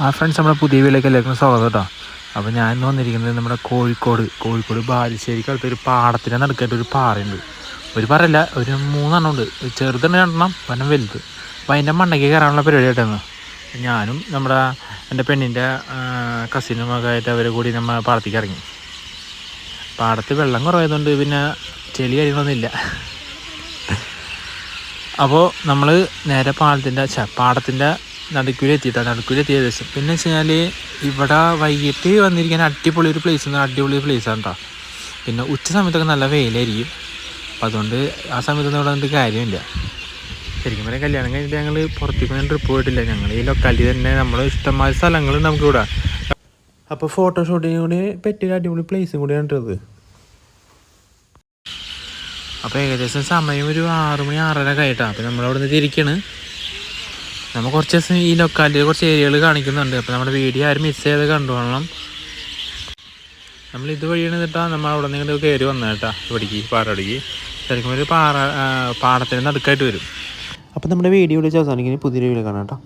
ആ ഫ്രണ്ട്സ് നമ്മുടെ പുതിയ വീട്ടിലേക്ക് എല്ലാവർക്കും സ്വാഗതം കേട്ടോ. അപ്പോൾ ഞാൻ ഇന്ന് വന്നിരിക്കുന്നത് നമ്മുടെ കോഴിക്കോട് കോഴിക്കോട് ബാലുശ്ശേരിക്ക് അടുത്തൊരു പാടത്തിനെ പാടത്തിന്റെ ഒരു പാറയുണ്ട്. ഒരു പാറയല്ല ഒരു മൂന്നെണ്ണം ഉണ്ട്. ചെറുതെണ്ണം രണ്ടെണ്ണം വനം വലുത്. അപ്പോൾ അതിന്റെ മണ്ണയ്ക്ക് കയറാനുള്ള പരിപാടിയായിട്ടാണ് ഞാനും നമ്മുടെ എന്റെ പെണ്ണിന്റെ കസിനും ഒക്കെ ആയിട്ട് അവർ കൂടി നമ്മൾ പാടത്തേക്ക് ഇറങ്ങി. പാടത്ത് വെള്ളം കുറവായതുകൊണ്ട് പിന്നെ ചെളി കാര്യങ്ങളൊന്നുമില്ല അപ്പോൾ നമ്മൾ നേരെ പാടത്തിന്റെ പാടത്തിന്റെ നടുക്കുരി എത്തിയിട്ടാണ് നടുക്കുരി എത്തിയ ദിവസം പിന്നെ വെച്ച് കഴിഞ്ഞാൽ ഇവിടെ വൈകിട്ട് വന്നിരിക്കാൻ അടിപൊളി ഒരു പ്ലേസ് അടിപൊളി പ്ലേസ് ആണ് കേട്ടോ പിന്നെ ഉച്ച സമയത്തൊക്കെ നല്ല വെയിലായിരിക്കും. അപ്പം അതുകൊണ്ട് ആ സമയത്തൊന്നും ഇവിടെ വന്നിട്ട് കാര്യമില്ല. ശരിക്കും പറഞ്ഞാൽ കല്യാണം കഴിഞ്ഞിട്ട് ഞങ്ങൾ പുറത്തേക്ക് ഞാൻ ട്രിപ്പ് പോയിട്ടില്ല. ഞങ്ങൾ ഈ ലൊക്കാലിറ്റി തന്നെ നമ്മൾ ഇഷ്ടമായ സ്ഥലങ്ങൾ നമുക്ക് നമുക്കിവിടെ. അപ്പോൾ ഫോട്ടോഷൂട്ടിന് കൂടി പറ്റിയൊരു അടിപൊളി പ്ലേസും കൂടിയാണ് കണ്ടത് അപ്പോൾ ഏകദേശം സമയം ഒരു ആറ് മണി ആറര കഴിട്ടാണ് അപ്പോൾ നമ്മളവിടെ നിന്ന് തിരിക്കണ്. നമ്മൾ കുറച്ച് ദിവസം ഈ ലൊക്കാലിറ്റിയിൽ കുറച്ച് ഏരിയകൾ കാണിക്കുന്നുണ്ട്. അപ്പോൾ നമ്മുടെ വീഡിയോ ആരും മിസ് ചെയ്ത് കണ്ടുപോകണം നമ്മൾ ഇത് വഴിയാണ് കേട്ടാ നമ്മൾ അവിടെ നിന്ന് ഇങ്ങോട്ട് കയറി വന്നത് കേട്ടാ. ഇവിടേക്ക് പാറടിക്ക് ശരിക്കും ഒരു പാറ പാടത്തിന് നടുക്കായിട്ട് വരും. അപ്പോൾ നമ്മുടെ വീഡിയോ വിളിച്ച് അവസാനിക്കുന്ന പുതിയൊരു വീഡിയോ കാണാം കേട്ടോ.